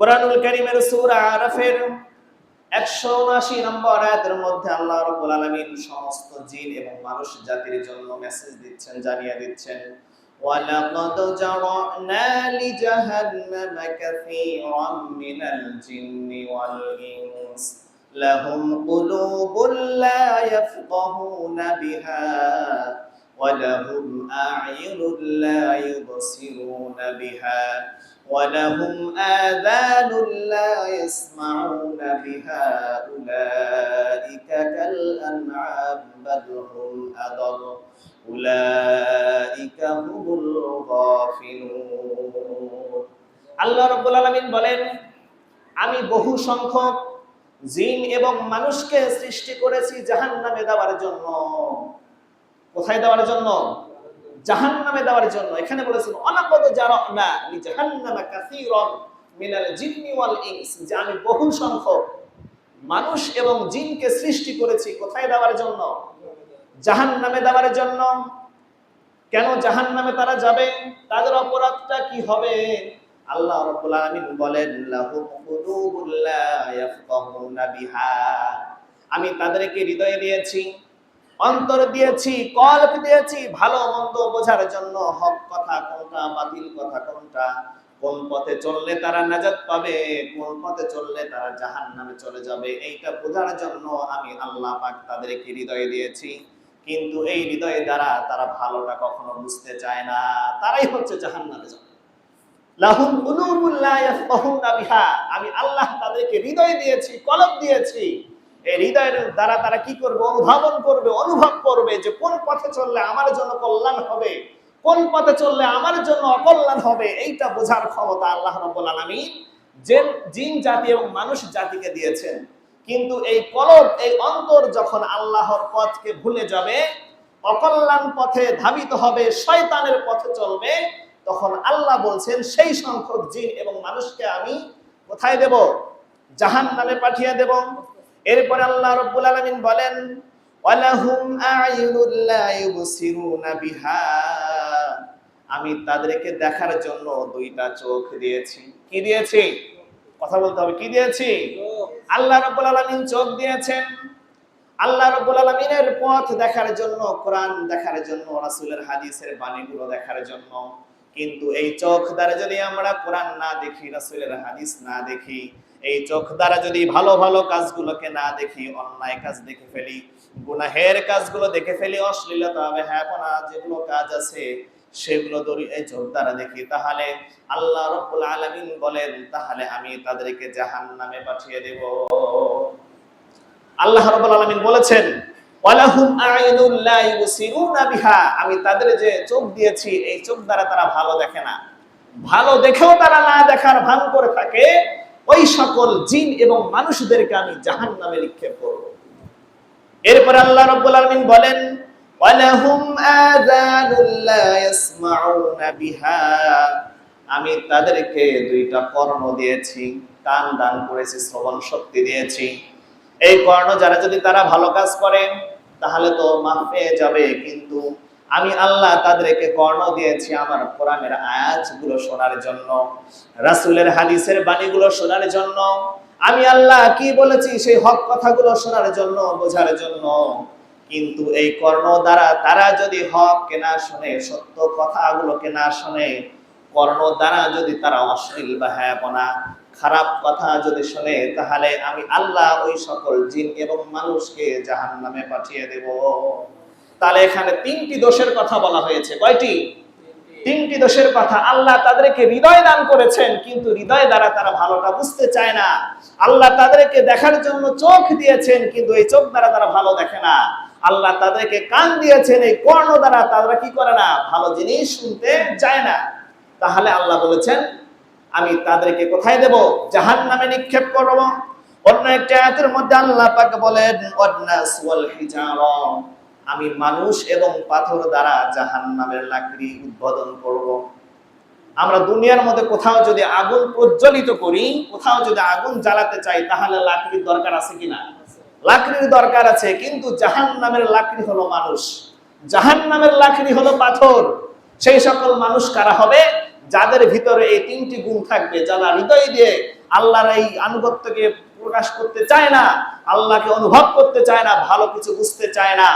কোরআনুল কারীমের সূরা আরাফের 179 নম্বর আয়াতের মধ্যে আল্লাহ রাব্বুল আলামিন সমস্ত জিন এবং মানুষ জাতির জন্য মেসেজ দিচ্ছেন জানিয়ে দিচ্ছেন ولقد جرأنا لجهنم كثيرا من الجن والإنس لهم قلوب لا يفقهون بها ولهم أعين لا يبصرون بها ولهم آذان لا يسمعون بها أولئك كالأنعام بل هم أضل أولئك هم الغافلون আল্লাহ রাব্বুল আলামিন বলেন আমি বহু সংখ্যক জিন এবং মানুষকে সৃষ্টি করেছি জাহান্নামে দেওয়ার জন্য কোথায় দেওয়ার জন্য জাহান্নামে দেওয়ার জন্য। এখানে বলেছেন, অনাপদ জারানা লি জাহান্নামা কাসীরান মিনাল জিন্নি ওয়াল ইনস যে আমি বহু সংখ্যক মানুষ এবং জিনকে সৃষ্টি করেছি কোথায় দেওয়ার জন্য? জাহান্নামে দেওয়ার জন্য। কেন জাহান্নামে তারা যাবে? তাদের অপরাধটা কি হবে? আল্লাহ রাব্বুল আলামিন বলেন, লাহুম কুলুবুল লা ইয়াফকাহুনা বিহা আমি তাদেরকে হৃদয় দিয়েছি। অন্তর দিয়েছি, কল্প দিয়েছি, ভালো মন্দ বোঝার জন্য হক কথা কোনটা, বাতিল কথা কোনটা, কোন পথে চললে তারা নাজাত পাবে, কোন পথে চললে তারা জাহান্নামে চলে যাবে, এইটা বোঝার জন্য আমি আল্লাহ পাক তাদেরকে হৃদয় দিয়েছি। কিন্তু এই হৃদয় দ্বারা তারা ভালোটা কখনো বুঝতে চায় না, তারাই হচ্ছে জাহান্নামে যাবে। লাহুম কুলুবুল লা ইয়াফকাহুনা বিহা, আমি আল্লাহ তাদেরকে হৃদয় দিয়েছি, কলব দিয়েছি। এই হৃদয়ের দ্বারা তারা কি করবে? অনুধাবন করবে, অনুভব করবে যে কোন পথে চললে আমার জন্য কল্যাণ হবে, কোন পথে চললে আমার জন্য অকল্যাণ হবে, এইটা বোঝার ক্ষমতা আল্লাহ রাব্বুল আলামিন যে জিন জাতি এবং মানুষ জাতিকে দিয়েছেন। কিন্তু এই কলব, এই অন্তর যখন আল্লাহর পথকে ভুলে যাবে, অকল্যাণ পথে ধাবিত হবে, শয়তানের পথে চলবে, তখন আল্লাহ বলছেন, সেই সংখ্যক জিন এবং মানুষকে আমি কোথায় দেব? জাহান নামে পাঠিয়ে দেব। এরপরে আল্লাহ রব্বুল আলামিন বলেন, ওয়ালাহুম আ'য়ুনুল লা ইউবসিরুনা বিহা। আমি তাদেরকে দেখার জন্য দুইটা চোখ দিয়েছি। কি দিয়েছি? কথা বলতে হবে, কি দিয়েছি? আল্লাহ রাব্বুল আলামিন চোখ দিয়েছেন। আল্লাহ রাব্বুল আলামিনের পথ দেখার জন্য, কোরআন দেখার জন্য, রাসূলের হাদিসের বাণীগুলো দেখার জন্য। কিন্তু এই চোখ দ্বারা যদি আমরা কোরআন না দেখি, রাসূলের হাদিস না দেখি এই চোখ দ্বারা যদি ভালো ভালো কাজগুলোকে না দেখি, অন্যায় কাজ দেখে ফেলি, গুনাহের কাজগুলো দেখে ফেলি, অশ্লীলতা, বেহায়াপনা যেগুলো কাজ আছে, সেগুলো এই চোখ দ্বারা দেখি, তাহলে আল্লাহ রব্বুল আলামিন বলেন, তাহলে আমি তাদেরকে জাহান নামে পাঠিয়ে দেব। আল্লাহ রাব্বুল আলামিন বলেছেন আমি তাদের যে চোখ দিয়েছি, এই চোখ দ্বারা তারা ভালো দেখে না। ভালো দেখেও তারা না দেখার ভান করে থাকে ওই সকল জিন এবং মানুষদেরকে আমি জাহান নামে নিক্ষেপ করব। এরপর আল্লাহ রাব্বুল আলামিন বলেন আমি তাদেরকে দুইটা কর্ণ দিয়েছি কান দান করেছি, শ্রবণ শক্তি দিয়েছি। এই কর্ণ যারা যদি তারা ভালো কাজ করেন তাহলে তো মাফ পেয়ে যাবে, কিন্তু আমি আল্লাহ তাদেরকে কর্ণ দিয়েছি আমার কোরআনের আয়াতগুলো শোনার জন্য, রাসূলের হাদিসের বাণীগুলো শোনার জন্য। আমি আল্লাহ কি বলেছি সেই হক কথাগুলো শোনার জন্য, বোঝার জন্য। কিন্তু এই কর্ণ দ্বারা তারা যদি হক কে না শুনে, সত্য কথাগুলোকে না শুনে, কর্ণ দ্বারা যদি তারা অশ্লীল বা হ্যাপনা, খারাপ কথা যদি শুনে, তাহলে আমি আল্লাহ ওই সকল জিন এবং মানুষকে জাহান নামে পাঠিয়ে দেব। তাহলে এখানে তিনটি দোষের কথা বলা হয়েছে। কয়টি? তিনটি দোষের কথা। আল্লাহ তাদেরকে হৃদয় দান করেছেন, কিন্তু হৃদয় দ্বারা তারা ভালোটা বুঝতে চায় না। আল্লাহ তাদেরকে দেখার জন্য চোখ দিয়েছেন, কিন্তু এই চোখ দ্বারা তারা ভালো দেখে না। আল্লাহ তাদেরকে কান দিয়েছেন, এই কর্ণ দ্বারা তারা কি করে না? ভালো জিনিস শুনতে চায় না। তাহলে আল্লাহ বলেছেন, আমি তাদেরকে কোথায় দেব? জাহান নামে নিক্ষেপ করব। অন্য একটা আয়াতের মধ্যে আল্লাহ পাক বলেন আমি মানুষ এবং পাথর দ্বারা জাহান নামের লাকড়ি উদ্বোধন করব। আমরা দুনিয়ার মধ্যে কোথাও যদি আগুন প্রজ্বলিত করি, কোথাও যদি আগুন জ্বালাতে চাই, তাহলে লাকড়ির দরকার আছে কিনা? লাকড়ির দরকার আছে, কিন্তু জাহান নামের লাকড়ি হলো মানুষ। জাহান নামের লাকড়ি হলো পাথর। সেই সকল মানুষ কারা হবে? যাদের ভিতরে এই তিনটি গুণ থাকবে, যারা হৃদয় দিয়ে আল্লাহর এই আনুগত্যকে প্রকাশ করতে চায় না, আল্লাহকে অনুভব করতে চায় না, ভালো কিছু বুঝতে চায় না।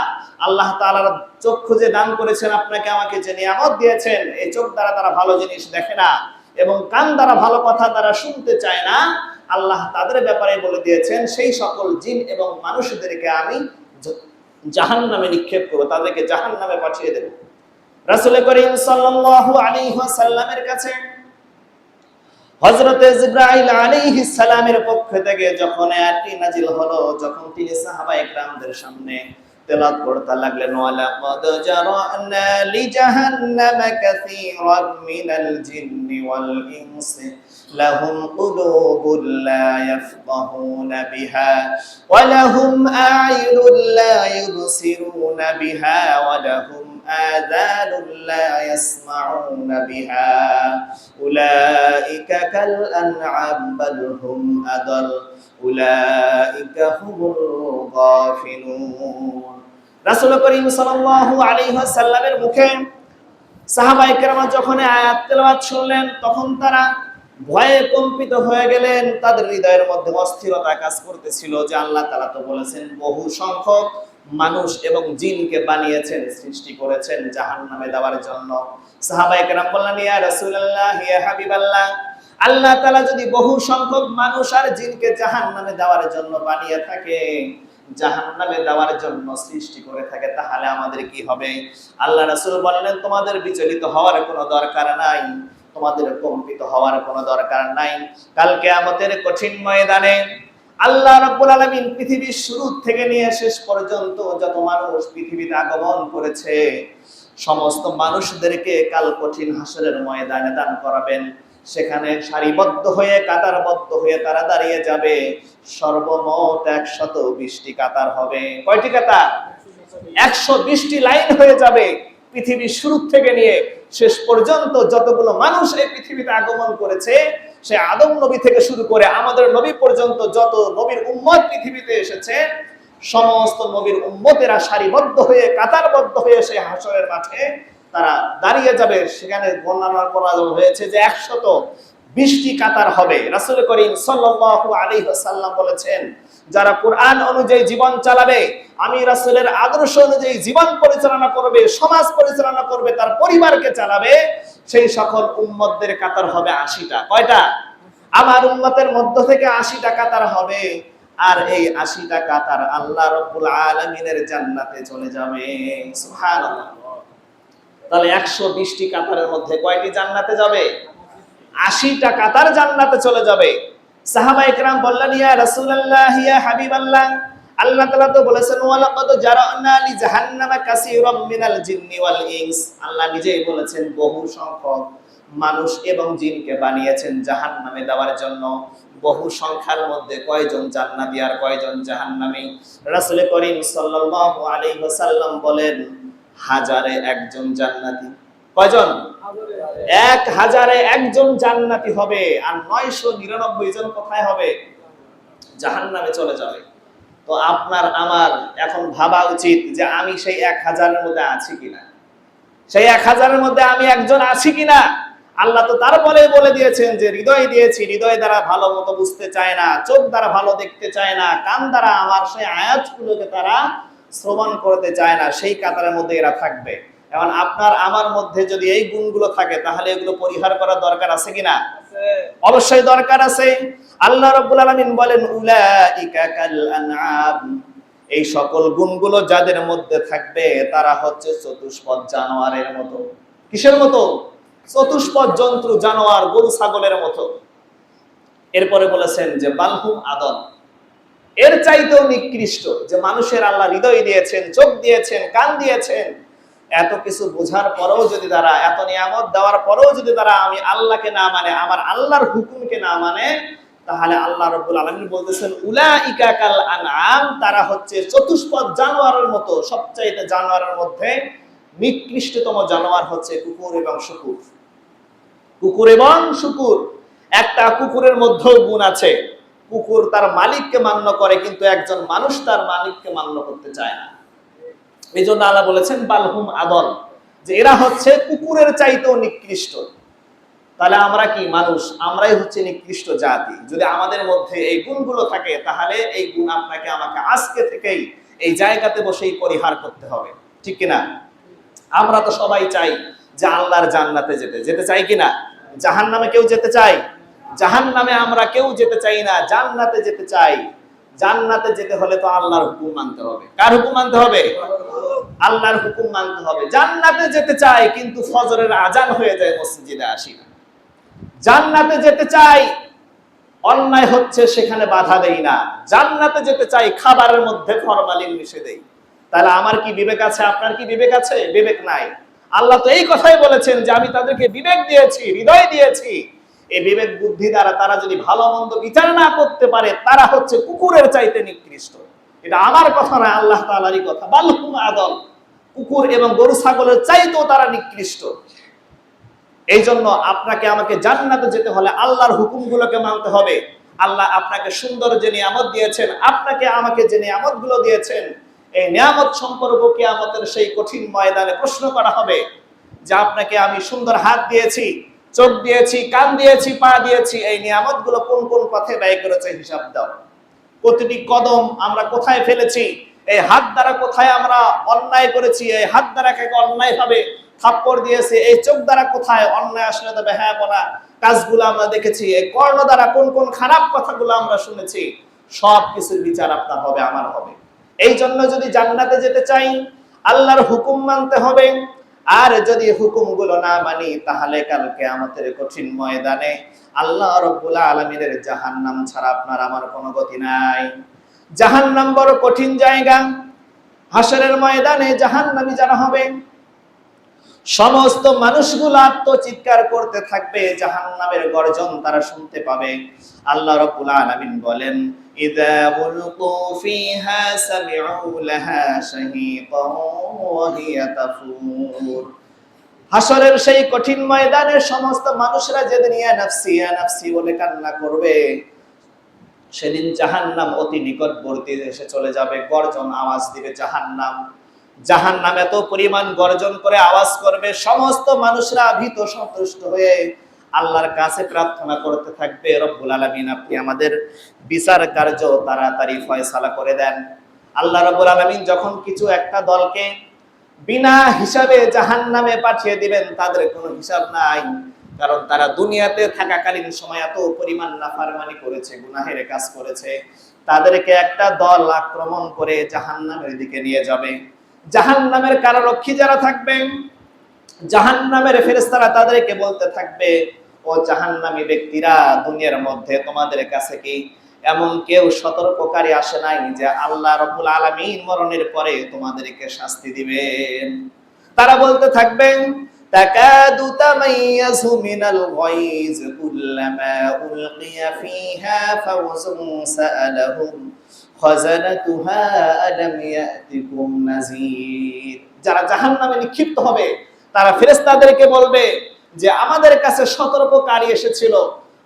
আল্লাহ তাআলার চক্ষু যে দান করেছেন আপনাকে, আমাকে যে নিয়ামত দিয়েছেন, এই চোখ দ্বারা তারা ভালো জিনিস দেখে না এবং কান দ্বারা ভালো কথা তারা শুনতে চায় না। আল্লাহ তাদের ব্যাপারে বলে দিয়েছেন, সেই সকল জিন এবং মানুষদেরকে আমি জাহান নামে নিক্ষেপ করব, তাদেরকে জাহান নামে পাঠিয়ে দেব। রাসুল করিম সাল্লাল্লাহু আলাইহি সাল্লামের কাছে হজরত ইব্রাহিম আলী সালামের পক্ষ থেকে যখন আয়াতটি নাজিল হলো, যখন তিনি সাহাবা একরামদের সামনে তেলাত লাগলেন ওয়ালা কদ জারানা লি জাহান্নাম কাসীরান মিনাল জিন্নি ওয়াল লাহুম লা বিহা ওয়া লাহুম লা বিহা ওয়া লাহুম آذان لا يسمعون بها أولئك كالأنعام بل هم أضل أولئك هم الغافلون রাসূল করিম সাল্লাল্লাহু আলাইহি ওয়াসাল্লামের মুখে সাহাবায়ে কেরাম যখন আয়াত তেলাওয়াত শুনলেন তখন তারা ভয়ে কম্পিত হয়ে গেলেন, তাদের হৃদয়ের মধ্যে অস্থিরতা কাজ করতেছিল যে আল্লাহ তাআলা তো বলেছেন, বহু সংখ্যক মানুষ এবং জিনকে বানিয়েছেন, সৃষ্টি করেছেন জাহান্নামে দেওয়ার জন্য। সাহাবায়ে কেরাম বললেন, ইয়া রাসূলুল্লাহ, ইয়া হাবিবাল্লাহ, আল্লাহ তাআলা যদি বহু সংখ্যক মানুষ আর জিনকে জাহান্নামে দেওয়ার জন্য বানিয়ে থাকে, জাহান্নামে দেওয়ার জন্য সৃষ্টি করে থাকে, তাহলে আমাদের কি হবে? আল্লাহ রাসূল বললেন, তোমাদের বিচলিত হওয়ার কোনো দরকার নাই। তোমাদের কম্পিত হওয়ার কোনো দরকার নাই। কাল কিয়ামতের কঠিন ময়দানে আল্লাহ রাব্বুল আলমিন পৃথিবীর শুরু থেকে নিয়ে শেষ পর্যন্ত যত মানুষ পৃথিবীতে আগমন করেছে, সমস্ত মানুষদেরকে কাল কঠিন হাসরের ময়দানে দান করাবেন। সেখানে সারিবদ্ধ হয়ে, কাতারবদ্ধ হয়ে তারা দাঁড়িয়ে যাবে। সর্বমোট একশত বিশটি কাতার হবে। কয়টি কাতার? একশো বিশটি লাইন হয়ে যাবে পৃথিবীর শুরু থেকে নিয়ে। শেষ পর্যন্ত যতগুলো মানুষ এই পৃথিবীতে আগমন করেছে, সে আদম নবী থেকে শুরু করে আমাদের নবী পর্যন্ত যত নবীর উম্মত পৃথিবীতে এসেছে, সমস্ত নবীর উম্মতেরা সারিবদ্ধ হয়ে, কাতারবদ্ধ হয়ে সেই হাসরের মাঠে তারা দাঁড়িয়ে যাবে। সেখানে বর্ণনা করা হয়েছে যে একশত বিশটি কাতার হবে। রাসুল করিম সাল্লাল্লাহু আলাইহি ওয়াসাল্লাম বলেছেন যারা কোরআন অনুযায়ী জীবন চালাবে, আমি রাসূলের আদর্শ অনুযায়ী জীবন পরিচালনা করবে, সমাজ পরিচালনা করবে, তার পরিবারকে চালাবে, সেই সকল উম্মতদের কাতার হবে আশিটা। কয়টা? আমার উম্মতের মধ্য থেকে আশিটা কাতার হবে, আর এই আশিটা কাতার আল্লাহ রব্বুল আলমিনের জান্নাতে চলে যাবে। তাহলে একশো বিশটি কাতারের মধ্যে কয়টি জান্নাতে যাবে? আশিটা কাতার জান্নাতে চলে যাবে। বললেন, ইয়া রাসূলুল্লাহ, ইয়া হাবিবাল্লাহ। আল্লাহ তাআলা তো বলেছেন জারানা লি কাসীরাম মিনাল জিন্নি ওয়াল ইনস। আল্লাহ নিজেই বলেছেন, বহু সংখ্যক মানুষ এবং জিনকে বানিয়েছেন জাহান্নামে দেওয়ার জন্য। বহু সংখ্যার মধ্যে কয়জন জান্নাতি আর কয়জন জাহান্নামী? রাসূল করিম সাল্লাল্লাহু আলাইহি ওয়াসাল্লাম বলেন, হাজারে একজন জান্নাতি। কয়জন? এক হাজারে একজন জান্নাতি হবে আর নয়শো নিরানব্বই জন কোথায় হবে? জাহান নামে চলে যাবে। তো আপনার আমার এখন ভাবা উচিত যে আমি সেই এক হাজারের মধ্যে আছি কিনা। সেই এক হাজারের মধ্যে আমি একজন আছি কিনা? আল্লাহ তো তারপরে বলে দিয়েছেন যে হৃদয় দিয়েছি, হৃদয় দ্বারা ভালো মতো বুঝতে চায় না, চোখ দ্বারা ভালো দেখতে চায় না, কান দ্বারা আমার সেই আয়াতগুলোকে তারা শ্রবণ করতে চায় না, সেই কাতারের মধ্যে এরা থাকবে। এখন আপনার আমার মধ্যে যদি এই গুণগুলো থাকে তাহলে এগুলো পরিহার করার দরকার আছে কিনা? অবশ্যই দরকার আছে। আল্লাহ রাব্বুল আলামিন বলেন উলাইকা কাল আনআম এই সকল গুণগুলো যাদের মধ্যে থাকবে তারা হচ্ছে চতুষ্পদ জানোয়ারের মতো। কিসের মতো? চতুষ্পদ জন্তু জানোয়ার গরু ছাগলের মতো। এরপরে বলেছেন যে বালহুম আদল এর চাইতেও নিকৃষ্ট যে মানুষের আল্লাহ হৃদয় দিয়েছেন চোখ দিয়েছেন কান দিয়েছেন এত কিছু বোঝার পরেও যদি তারা এত নিয়ামত দেওয়ার পরেও যদি তারা আমি আল্লাহকে না মানে আমার আল্লাহর হুকুমকে না মানে তাহলে আল্লাহ রব্বুল আলমী বলতেছেন উলা ইকাকাল আনআম তারা হচ্ছে চতুষ্পদ জানোয়ারের মতো, সবচাইতে জানোয়ারের মধ্যে নিকৃষ্টতম জানোয়ার হচ্ছে কুকুর এবং শুকুর। কুকুর এবং শুকুর। একটা কুকুরের মধ্যেও গুণ আছে। কুকুর তার মালিককে মান্য করে, কিন্তু একজন মানুষ তার মালিককে মান্য করতে চায় না। এই জন্য আল্লাহ বলেছেন, বালহুম আদল যে এরা হচ্ছে কুকুরের চাইতেও নিকৃষ্ট। তাহলে আমরা কি মানুষ? আমরাই হচ্ছে নিকৃষ্ট জাতি। যদি আমাদের মধ্যে এই গুণগুলো থাকে, তাহলে এই গুণ আপনাকে আমাকে আজকে থেকেই এই জায়গাতে বসেই পরিহার করতে হবে। ঠিক কিনা? আমরা তো সবাই চাই যে আল্লাহর জান্নাতে যেতে। যেতে চাই কিনা? জাহান নামে কেউ যেতে চাই জাহান নামে আমরা কেউ যেতে চাই না, জান্নাতে যেতে চাই। জান্নাতে যেতে হলে তো আল্লাহর হুকুম মানতে হবে। কার হুকুম মানতে হবে? আল্লাহর হুকুম মানতে হবে। জান্নাতে যেতে চাই কিন্তু ফজরের আজান হয়ে যায় মসজিদে আসি না। জান্নাতে যেতে চাই অন্যায় হচ্ছে সেখানে বাধা দেই না। জান্নাতে যেতে চাই খাবারের মধ্যে ফরমালিন মিশে দেই। তাহলে আমার কি বিবেক আছে? আপনার কি বিবেক আছে? বিবেক নাই। আল্লাহ তো এই কথাই বলেছেন যে, আমি তাদেরকে বিবেক দিয়েছি, হৃদয় দিয়েছি। এই বিবেক বুদ্ধি দ্বারা তারা যদি ভালো মন্দ বিচার না করতে পারে, তারা হচ্ছে কুকুরের চাইতে নিকৃষ্ট। এটা আমার কথা না আল্লাহ তালারই কথা। বালহুম আদল। কুকুর এবং গরু, ছাগলের চাইতেও তারা নিকৃষ্ট। এই জন্য আপনাকে আমাকে জান্নাতে যেতে হলে আল্লাহর হুকুমগুলোকে মানতে হবে। আল্লাহ আপনাকে সুন্দর যে নিয়ামত দিয়েছেন, আপনাকে আমাকে যে নিয়ামতগুলো দিয়েছেন, এই নিয়ামত সম্পর্ক কিয়ামতের সেই কঠিন ময়দানে প্রশ্ন করা হবে, যে আপনাকে আমি সুন্দর হাত দিয়েছি চোখ দিয়েছি, কান দিয়েছি, পা দিয়েছি, এই নিয়ামতগুলো কোন কোন পথে ব্যয় করেছে হিসাব দাও। প্রতিটি কদম আমরা কোথায় ফেলেছি, এই হাত দ্বারা কোথায় আমরা অন্যায় করেছি, এই হাত দ্বারা কাকে অন্যায় ভাবে থাপ্পড় দিয়েছে, এই চোখ দ্বারা কোথায় অন্যায় আসলে তবে হ্যাঁ বলা কাজগুলো আমরা দেখেছি, এই কর্ণ দ্বারা কোন কোন খারাপ কথাগুলো আমরা শুনেছি, সব কিছুর বিচার আপনার হবে, আমার হবে। এই জন্য যদি জান্নাতে যেতে চাই, আল্লাহর হুকুম মানতে হবে আর যদি হুকুমগুলো না মানি, তাহলে কালকে আমাদের কঠিন ময়দানে আল্লাহ রব্বুল আলমিনের জাহান্নাম ছাড়া আপনার আমার কোনো গতি নাই। জাহান্নাম বড় কঠিন জায়গা। হাসরের ময়দানে জাহান্নামি যারা হবে, সমস্ত মানুষগুলো আত্মচিৎকার করতে থাকবে, জাহান্নামের গর্জন তারা শুনতে পাবে। আল্লাহ রাব্বুল আলামিন বলেন উলকু ফিহা সামিউ লাহা শাহীকান ওয়া হিয়া তাফুর হাসরের সেই কঠিন ময়দানে সমস্ত মানুষরা যেদিন ইয়া নাফসি ইয়া নাফসি বলে কান্না করবে, সেদিন জাহান্নাম অতি নিকটবর্তী এসে চলে যাবে, গর্জন আওয়াজ দিবে জাহান্নাম। জাহান নাম এত পরিমাণ গর্জন করে আওয়াজ করবে, সমস্ত মানুষরা ভীত সন্তুষ্ট হয়ে আল্লাহর কাছে প্রার্থনা করতে থাকবে, রব্বুল আলমিন আপনি আমাদের বিচার কার্য তাড়াতাড়ি ফয়সালা করে দেন। আল্লাহ রব্বুল আলমিন যখন কিছু একটা দলকে বিনা হিসাবে জাহান নামে পাঠিয়ে দিবেন, তাদের কোনো হিসাব নাই। কারণ তারা দুনিয়াতে থাকাকালীন সময় এত পরিমাণ নাফারমানি করেছে, গুনাহের কাজ করেছে। তাদেরকে একটা দল আক্রমণ করে জাহান নামের দিকে নিয়ে যাবে। জাহান নামের কারারক্ষী যারা থাকবেন জাহান নামের ফেরেস্তারা তাদেরকে বলতে থাকবে ও জাহান্নামী ব্যক্তিরা দুনিয়ার মধ্যে তোমাদের কাছে কি এমন কেউ সতর্ককারী আসে নাই যে আল্লাহ রবুল আলামিন মরণের পরে তোমাদেরকে শাস্তি দিবেন? তারা বলতে থাকবেন তাকাদু তামাইয়াজু মিনাল কুল্লামা উলকিয়া ফিহা খাজানাতুহা আলাম ইয়াতিকুম নাযীর। যারা জাহান্নামে নিক্ষিপ্ত হবে, তারা ফেরেশতাদেরকে বলবে যে আমাদের কাছে সতর্ককারী এসেছিল।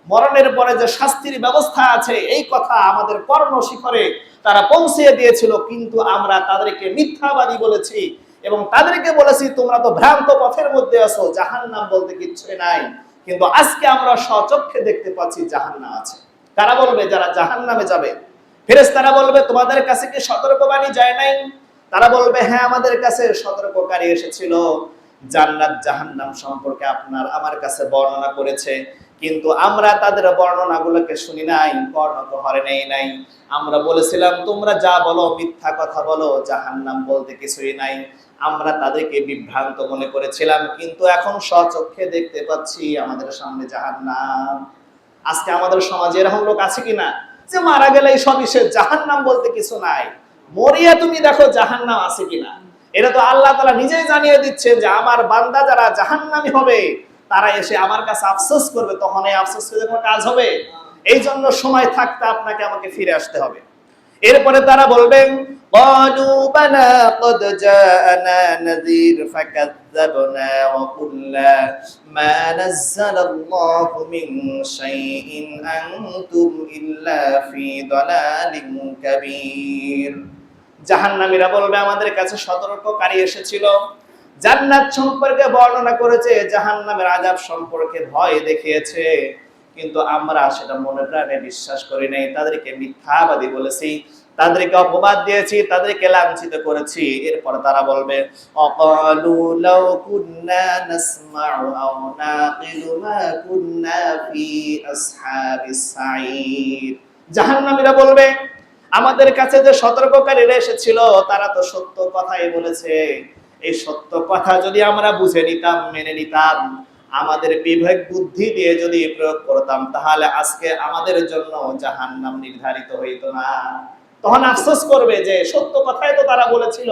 মরণের পরে যে শাস্তির ব্যবস্থা আছে, এই কথা আমাদের কর্ণ শিখরে তারা পৌঁছে দিয়েছিল, কিন্তু আমরা তাদেরকে মিথ্যাবাদী বলেছি এবং তাদেরকে বলেছি, তোমরা তো ভ্রান্ত পথের মধ্যে আছো, জাহান্নাম বলতে কিচ্ছুই নাই। কিন্তু আজকে আমরা স্বচক্ষে দেখতে পাচ্ছি জাহান্নাম আছে। তারা বলবে, যারা জাহান্নামে যাবে, ফেরেশতারা বলবে, তোমাদের কাছে কি সতর্কবাণী যায় নাই? তারা বলবে হ্যাঁ আমাদের কাছে সতর্ককারী এসেছিল। জান্নাত জাহান্নাম সম্পর্কে আপনার আমার কাছে বর্ণনা করেছে। কিন্তু আমরা তাদের বর্ণনাগুলোকে শুনি নাই কর্ণকহরে নেই নাই। আমরা বলেছিলাম, তোমরা যা বলো, মিথ্যা কথা বলো, জাহান্নাম বলতে কিছুই নাই। আমরা তাদেরকে বিভ্রান্ত মনে করেছিলাম, কিন্তু এখন স্বচক্ষে দেখতে পাচ্ছি আমাদের সামনে জাহান্নাম। আজকে আমাদের সমাজে এরকম লোক আছে কিনা? যে মারা গেলে সবই সে জাহান্নাম বলতে কিছু নাই। মরিয়া, তুমি দেখো জাহান্নাম আছে কিনা? এটা তো আল্লাহ তালা নিজেই জানিয়ে দিচ্ছে যে আমার বান্দা যারা জাহান্নামি হবে তারা এসে আমার কাছে আফসোস করবে তখন এই আফসোস করে কোনো কাজ হবে এই জন্য সময় থাকতে আপনাকে আমাকে ফিরে আসতে হবে এরপরে তারা বলবেন قالوا بلى قد جاءنا نذير فكذبنا وقلنا ما نزل الله من شيء أنتم إلا في ضلال كبير জাহান্নামীরা বলবে, আমাদের কাছে সতর্ককারী এসেছিল। জান্নাত সম্পর্কে বর্ণনা করেছে, জাহান্নামের আযাব সম্পর্কে ভয় দেখিয়েছে। কিন্তু আমরা সেটা মনে প্রাণে বিশ্বাস করি নাই। তাদেরকে মিথ্যাবাদী বলেছি, তাদেরকে অপবাদ দিয়েছি, তাদেরকে লাঞ্ছিত করেছি। এরপর তারা বলবে, অকালু লাউ জাহান্নামীরা বলবে আমাদের কাছে যে সতর্ককারীরা এসেছিল, তারা তো সত্য কথাই বলেছে। এই সত্য কথা যদি আমরা বুঝে নিতাম, মেনে নিতাম, আমাদের বিবেক বুদ্ধি দিয়ে যদি প্রয়োগ করতাম, তাহলে আজকে আমাদের জন্য জাহান্নাম নির্ধারিত হইতো না। তখন আফসোস করবে যে, সত্য কথাই তো তারা বলেছিল।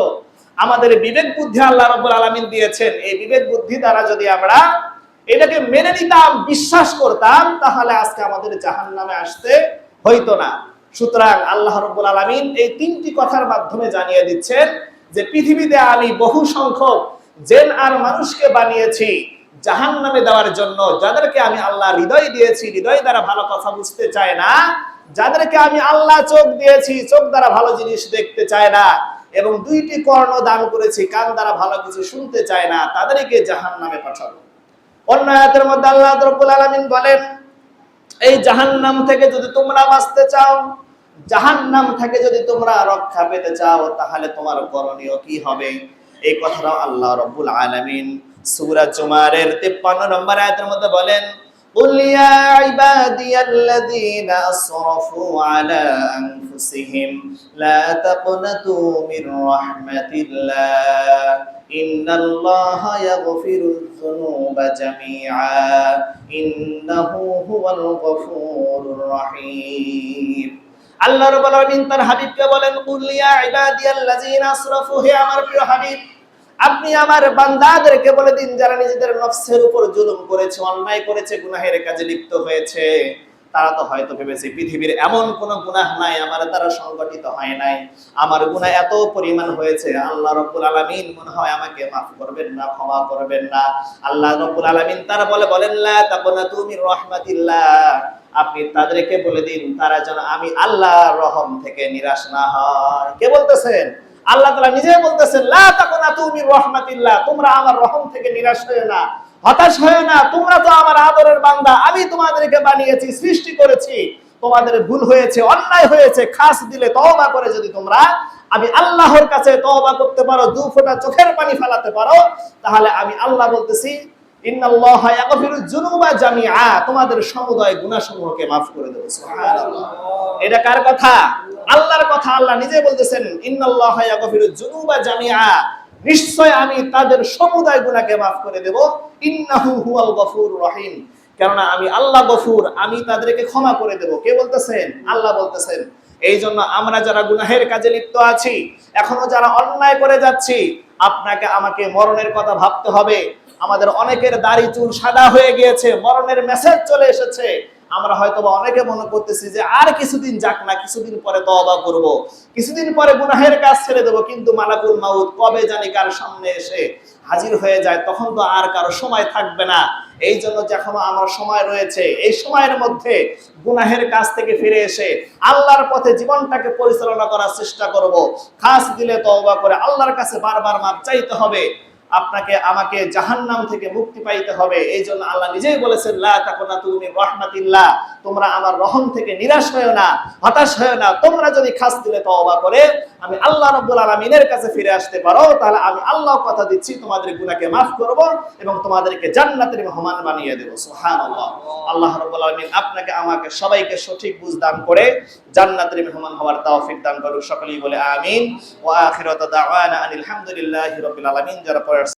আমাদের বিবেক বুদ্ধি আল্লাহ রাব্বুল আলামিন দিয়েছেন। এই বিবেক বুদ্ধি দ্বারা যদি আমরা এটাকে মেনে নিতাম, বিশ্বাস করতাম, তাহলে আজকে আমাদের জাহান্নামে আসতে হইতো না। সুতরাং আল্লাহ রাব্বুল আলামিন এই তিনটি কথার মাধ্যমে জানিয়ে দিচ্ছেন যে পৃথিবীতে আমি বহু সংখ্যক জেন আর মানুষকে বানিয়েছি জাহান নামে দেওয়ার জন্য। যাদেরকে আমি আল্লাহ হৃদয় দিয়েছি, হৃদয় দ্বারা ভালো কথা বুঝতে চায় না, যাদেরকে আমি আল্লাহ চোখ দিয়েছি, চোখ দ্বারা ভালো জিনিস দেখতে চায় না এবং দুইটি কর্ণ দান করেছি, কান দ্বারা ভালো কিছু শুনতে চায় না, তাদেরকে জাহান নামে পাঠাবো। অন্য আয়াতের মধ্যে আল্লাহ রব্বুল আলামিন বলেন, এই জাহান্নাম থেকে যদি তোমরা বাঁচতে চাও জাহান্নাম থেকে যদি তোমরা রক্ষা পেতে চাও তাহলে তোমার করণীয় কি হবে এই কথাটাও আল্লাহ রব্বুল আলামিন সূরা জুমারের 53 নম্বর আয়াতের মধ্যে বলেন قل يا عبادي الذين أسرفوا على أنفسهم لا تقنطوا من رحمة الله إن الله يغفر الذنوب جميعا إنه هو الغفور الرحيم আল্লাহ রাব্বুল আলামিন তার হাবিবকে বলেন, কুল ইয়া ইবাদিয়াল্লাযিনা আসরাফু, হে আমার প্রিয় হাবিব, আপনি আমার বান্দাদেরকে বলে দিন যারা নিজেদের নফসের উপর জুলুম করেছে, অন্যায় করেছে, গুনাহের কাজে লিপ্ত হয়েছে। তারা তো হয়তো ভেবেছে, পৃথিবীর এমন কোন গুনাহ নাই, আমার দ্বারা সংগঠিত হয় নাই। আমার গুনাহ এত পরিমাণ হয়েছে, আল্লাহ রব্বুল আলামিন মনে হয় আমাকে মাফ করবেন না, ক্ষমা করবেন না। আল্লাহ রব্বুল আলামিন তারা বলে, বলেন, লা তাকুনাতু মির রাহমাতিল্লাহ। আপনি তাদেরকে বলে দিন, তারা যেন আমি আল্লাহর রহম থেকে নিরাশ না হয়। কে বলতেছেন? আল্লাহ তাআলা নিজে বলতেছেন, লা তাকুনাতু মির রাহমাতিল্লাহ, তোমরা আমার রহম থেকে নিরাশ হয়ে না। হতাশ হয়ে না, তোমরা তো আমার আদরের বান্দা, আমি তোমাদেরকে বানিয়েছি, সৃষ্টি করেছি। তোমাদের ভুল হয়েছে, অন্যায় হয়েছে, খাস দিলে তওবা করে যদি তোমরা, আমি আল্লাহর কাছে তওবা করতে পারো, দু ফোঁটা চোখের পানি ফেলাতে পারো, তাহলে আমি আল্লাহ বলতেছি, ইন্নাল্লাহা ইয়াগফিরু যুনুবা জামিআ। তোমাদের সমুদয় গুনাহসমূহকে maaf করে দেব, সুবহানাল্লাহ। এটা কার কথা? আল্লাহর কথা, আল্লাহ নিজে বলতেছেন, ইন্নাল্লাহা ইয়াগফিরু যুনুবা জামিআ। নিশ্চয় আমি তাদের সমুদায় গুনাহকে মাফ করে দেব। ইন্নাহু হুয়াল গফুরুর রহিম। কেননা আমি আল্লাহ গফুর, আমি তাদেরকে ক্ষমা করে দেব। কে বলতেছেন? আল্লাহ বলতেছেন। এই জন্য আমরা যারা গুনাহের কাজে লিপ্ত আছি, এখনও যারা অন্যায় করে যাচ্ছি, আপনাকে আমাকে মরণের কথা ভাবতে হবে। আমাদের অনেকের দাড়ি চুল সাদা হয়ে গিয়েছে, মরণের মেসেজ চলে এসেছে। আমরা হয়তো বা অনেকে মনে করতেছি যে আর কিছুদিন যাক না, কিছুদিন পরে তওবা করব। কিছুদিন পরে গুনাহের কাজ ছেড়ে দেবো, কিন্তু মালাকুল মাউদ কবে জানি কার সামনে এসে হাজির হয়ে যায়, তখন তো আর কারও সময় থাকবে না। এই জন্য যখন আমার সময় রয়েছে, এই সময়ের মধ্যে গুনাহের কাজ থেকে ফিরে এসে আল্লাহর পথে জীবনটাকে পরিচালনা করার চেষ্টা করব। খাস দিলে তওবা করে আল্লাহর কাছে বারবার মাপ চাইতে হবে। আপনাকে আমাকে জাহান্নাম থেকে মুক্তি পাইতে হবে। এই জন্য আল্লাহ নিজেই বলেছেন, লা তাকুনা তুমি রহমাতিল্লাহ। তোমরা আমার রহম থেকে নিরাশ হয়েও না, হতাশ হয়েও না। তোমরা যদি খাস দিলে তওবা করে, আমি আল্লাহ রাব্বুল আলামিনের কাছে ফিরে আসতে পারো, তাহলে আমি আল্লাহ কথা দিচ্ছি, তোমাদের গুনাহকে maaf করব এবং তোমাদেরকে জান্নাতের মেহমান বানিয়ে দেব। সুবহানাল্লাহ। আল্লাহ রাব্বুল আলামিন আপনাকে, আমাকে সবাইকে সঠিক বুঝ দান করে জান্নাতের মেহমান হওয়ার তৌফিক দান করুক। সকলেই বলে আমিন। ওয়া আখিরাতু দাওয়ানা আনিল হামদুলিল্লাহি রাব্বিল আলামিন। যারা